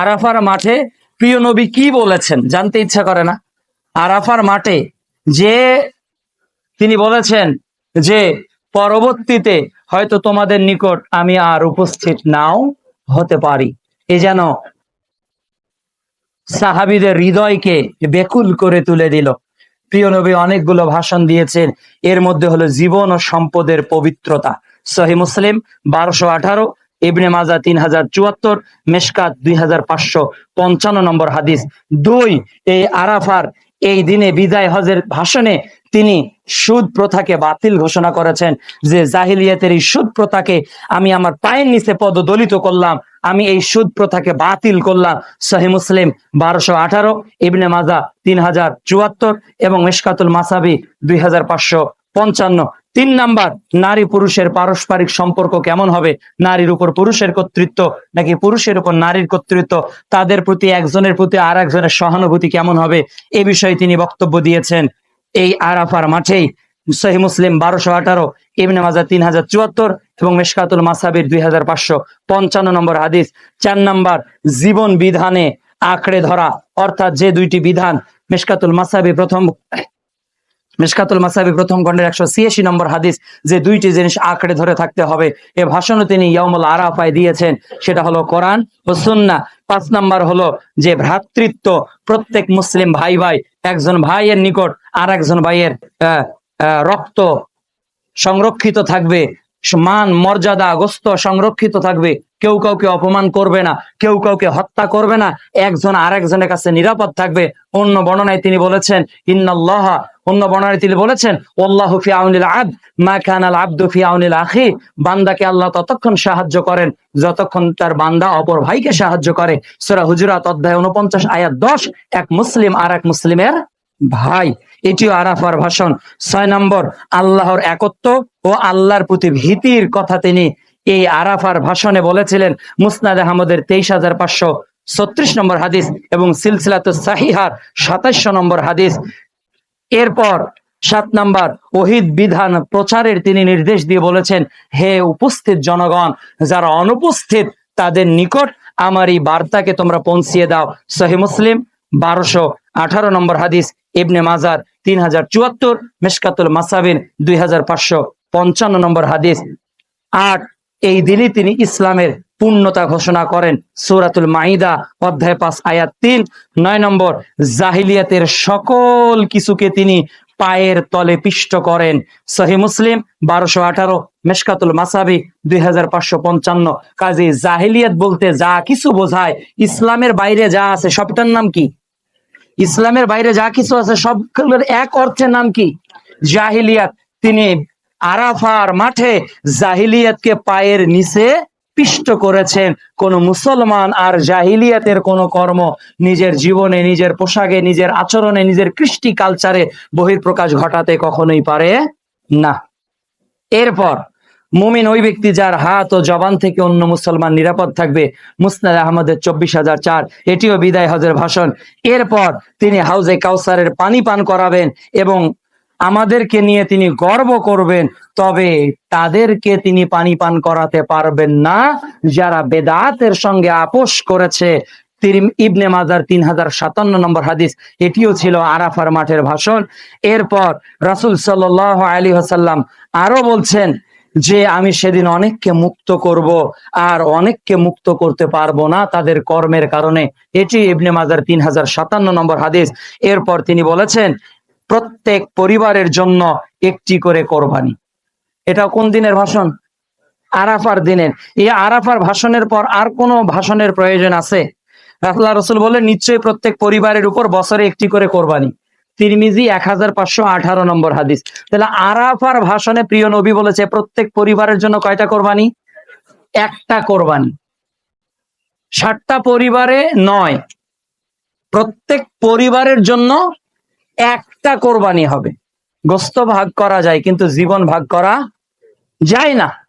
আরাফার মাঠে প্রিয় নবী কি বলেছেন? জানতে ইচ্ছা করে না। আরাফার মাঠে যে তিনি বলেছেন যে, পরবর্তীতে হয়তো তোমাদের নিকট আমি আর উপস্থিত নাও হতে পারি। এ যেন সাহাবিদের হৃদয়কে বেকুল করে তুলে দিল। প্রিয় নবী অনেকগুলো ভাষণ দিয়েছেন। এর মধ্যে হলো জীবন ও সম্পদের পবিত্রতা। সহি মুসলিম, বারোশো আঠারো ইবনে মাজা তিন হাজার চুয়াত্তর, মেশকাত দুই হাজার পাঁচশো পঞ্চান্ন নম্বর হাদিস। দুই, এই আরাফার এই দিনে বিদায় হজের ভাষণে তিনি সুদ প্রথাকে বাতিল ঘোষণা করেছেন যে জাহিলিয়াতের এই সুদ প্রথাকে আমি আমার পায়ের নিচে পদদলিত করলাম, আমি এই সুদ প্রথাকে বাতিল করলাম। সহি মুসলিম বারোশো আঠারো, ইবনে মাজা তিন হাজার চুয়াত্তর এবং মেশকাতুল মাসাবি দুই হাজার পাঁচশো পঞ্চান্ন। তিন নাম্বার, নারী পুরুষের পারস্পরিক সম্পর্ক কেমন হবে? নারীর উপর পুরুষের কর্তৃত্ব নাকি পুরুষের উপর নারীর কর্তৃত্ব? তাদের প্রতি একজনের প্রতি আর একজনের সহানুভূতি কেমন হবে? এ বিষয়ে তিনি বক্তব্য দিয়েছেন এই আরাফার মাঠেই। সহি মুসলিম বারোশো আঠারো, ইবনে মাজা তিন হাজার চুয়াত্তর এবং মেশকাতুল মাসাবির দুই হাজার পাঁচশো পঞ্চান্ন নম্বর হাদিস। চার নাম্বার, জীবন বিধানে আঁকড়ে ধরা, অর্থাৎ যে দুইটি বিধান, মেশকাতুল মাসাবি প্রথম মিসকাতুল মাসাবি প্রথম খণ্ডের একশো ছিয়াশি নম্বর হাদিস, যে দুইটি জিনিস আঁকড়ে ধরে থাকতে হবে। এ ভাষণও তিনি ইয়ামুল আরাফায় দিয়েছেন। সেটা হলো কোরআন ও সুন্না পাঁচ নাম্বার হলো যে ভ্রাতৃত্ব, প্রত্যেক মুসলিম ভাই ভাই, একজন ভাইয়ের নিকট আর একজন ভাইয়ের রক্ত সংরক্ষিত থাকবে মান, মর্যাদা, গোস্ত সংরক্ষিত থাকবে। কেউ কাউকে অপমান করবে না, কেউ কাউকে হত্যা করবে না, একজন আরেকজনের কাছে নিরাপদ থাকবে। অন্য বর্ণনায় তিনি বলেছেন, ইন্নাল্লাহ অন্য বর্ণনায় তিনি বলেছেন আল্লাহু ফি আউনিল আবদ, মা কানাল আবদু ফি আউনিল আখি বান্দাকে আল্লাহ ততক্ষণ সাহায্য করেন, যতক্ষণ তার বান্দা অপর ভাইকে সাহায্য করে। সূরা হুজুরাত অধ্যায় 49 আয়াত 10 এক মুসলিম আর এক মুসলিমের ভাই। এটিও আরাফার ভাষণ। ছয় নম্বর, আল্লাহর একত্ব ও আল্লাহর প্রতি ভীতির কথা তিনি এই আরাফার ভাষণে বলেছিলেন, মুসনাদ আহমদের তেইশ হাজার পাঁচশো ছত্রিশ নম্বর হাদিস এবং সিলসিলাত সাহিহার সাতাইশশো নম্বর হাদিস। এরপর সাত নাম্বার, ওহিদ বিধান প্রচারের তিনি নির্দেশ দিয়ে বলেছেন, হে উপস্থিত জনগণ, যারা অনুপস্থিত তাদের নিকট আমার এই বার্তাকে তোমরা পৌঁছিয়ে দাও। সহি মুসলিম, বারোশো আঠারো নম্বর হাদিস, ইবনে মাজার তিন হাজার চুয়াত্তর মেশকাতুল মাসাবিন দুই হাজার পাঁচশো পঞ্চান্ন নম্বর হাদিস। আট এই দিনই তিনি ইসলামের পূর্ণতা ঘোষণা করেন। সূরাতুল মাইদা, অধ্যায় পাঁচ, আয়াত তিন, নয় নম্বর, জাহিলিয়াতের সকল কিছুকে তিনি পায়ের তলে পিষ্ট করেন। সহি মুসলিম, বারোশো আঠারো, মেশকাতুল মাসাবি, দুই হাজার পাঁচশো পঞ্চান্ন। কাজে জাহিলিয়াত বলতে যা কিছু বোঝায়, ইসলামের বাইরে যা আছে, সবটার নাম কি? ইসলামের বাইরে যা কিছু আছে, সবগুলোর এক অর্থের নাম কি? জাহিলিয়াত, তিনি আরাফার মাঠে জাহিলিয়াতকে পায়ের নিচে পিষ্ট করেছেন। কোন মুসলমান আর জাহিলিয়াতের কোন কর্ম নিজের জীবনে, নিজের পোশাকে, নিজের আচরণে, নিজের কৃষ্টি কালচারে বহির্প্রকাশ ঘটাতে কখনোই পারে না। এরপর মুমিন ওই ব্যক্তি যার হাত ও জবান থেকে অন্য মুসলমান নিরাপদ থাকবে, মুসনাদ আহমদের চব্বিশ হাজার চার। এটিও বিদায় হজের ভাষণ। এরপর তিনি হাউজে কাউসারের পানি পান করাবেন এবং আমাদেরকে নিয়ে তিনি গর্ব করবেন, তবে তাদেরকে তিনি পানি পান করাতে পারবেন না। যারা বেদাতের সঙ্গে আপোষ করেছে ইবনে মাজার তিন হাজার সাতান্ন নম্বর হাদিস, এটিও ছিল আরাফার মাঠের ভাষণ। এরপর রাসুল সাল আলী হাসাল্লাম আরও বলছেন যে, আমি সেদিন অনেককে মুক্ত করব, আর অনেককে মুক্ত করতে পারব না তাদের কর্মের কারণে। এটি ইবনে মাজার তিন হাজার সাতান্ন নম্বর হাদিস। এরপর তিনি বলেছেন প্রত্যেক পরিবারের জন্য একটি করে কোরবানি। এটা কোন দিনের ভাষণ? আরাফার দিনের। এই আরাফার ভাষণের পর আর কোনো ভাষণের প্রয়োজন আছে? রাফুল্লাহ রসুল বলে নিশ্চয়ই প্রত্যেক পরিবারের উপর বছরে একটি করে কোরবানি। তিরমিজি এক হাজার পাঁচশো আঠারো নম্বর হাদিস। তাহলে আরাফার ভাষণে প্রিয় নবী বলেছে, প্রত্যেক পরিবারের জন্য কয়টা কোরবানি? একটা কোরবানি। ষাটটা পরিবারে নয়। প্রত্যেক পরিবারের জন্য একটা কোরবানি হবে। গোস্ত ভাগ করা যায় কিন্তু জীবন ভাগ করা যায় না।